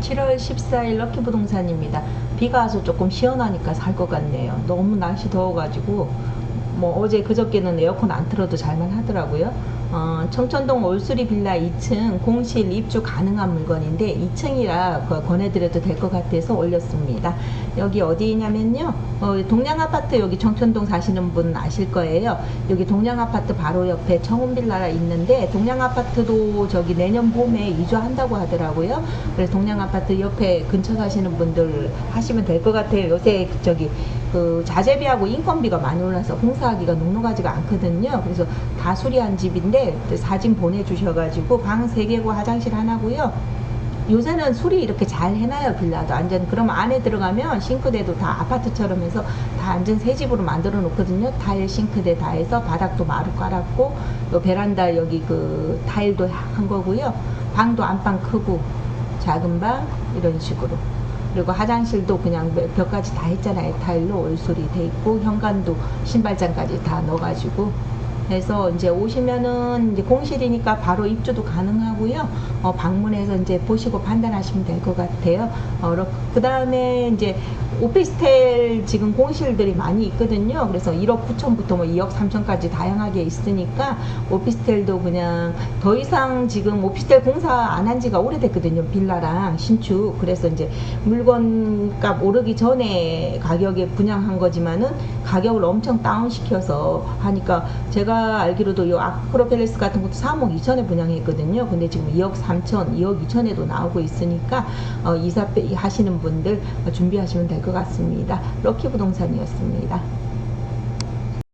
7월 14일 럭키 부동산입니다. 비가 와서 조금 시원하니까 살 것 같네요. 너무 날씨 더워가지고 뭐 어제 그저께는 에어컨 안 틀어도 잘만 하더라고요. 어, 청천동 올수리 빌라 2층 공실 입주 가능한 물건인데 2층이라 권해드려도 될 것 같아서 올렸습니다. 여기 어디냐면요. 어, 동양 아파트 여기 청천동 사시는 분 아실 거예요. 여기 동양 아파트 바로 옆에 청운 빌라가 있는데 동양 아파트도 저기 내년 봄에 이주한다고 하더라고요. 그래서 동양 아파트 옆에 근처 사시는 분들 하시면 될 것 같아요. 요새 저기 그 자재비하고 인건비가 많이 올라서 공사하기가 녹록하지가 않거든요. 그래서 다 수리한 집인데 사진 보내주셔가지고 방 3개고 화장실 하나고요. 요새는 수리 이렇게 잘 해놔요 빌라도 완전 그럼 안에 들어가면 싱크대도 다 아파트처럼 해서 다 완전 새 집으로 만들어 놓거든요 타일 싱크대 다 해서 바닥도 마루 깔았고 또 베란다 여기 그 타일도 한 거고요 방도 안방 크고 작은 방 이런 식으로 그리고 화장실도 그냥 가지 다 했잖아요. 타일로 올소리 돼 있고 현관도 신발장까지 다 넣어가지고 해서 이제 오시면은 이제 공실이니까 바로 입주도 가능하고요. 어, 방문해서 이제 보시고 판단하시면 될 것 같아요. 어, 그 다음에 이제 오피스텔 지금 공실들이 많이 있거든요. 그래서 1억 9천부터 뭐 2억 3천까지 다양하게 있으니까 오피스텔도 그냥 더 이상 지금 오피스텔 공사 안 한 지가 오래됐거든요. 빌라랑 신축. 그래서 이제 물건값 오르기 전에 가격에 분양한 거지만은 가격을 엄청 다운시켜서 하니까 제가 알기로도 요 아크로팰리스 같은 것도 3억 2천에 분양했거든요. 근데 지금 2억 3천, 2억 2천에도 나오고 있으니까 어, 이사 빼- 하시는 분들 준비하시면 될 것 같습니다. 럭키 부동산이었습니다.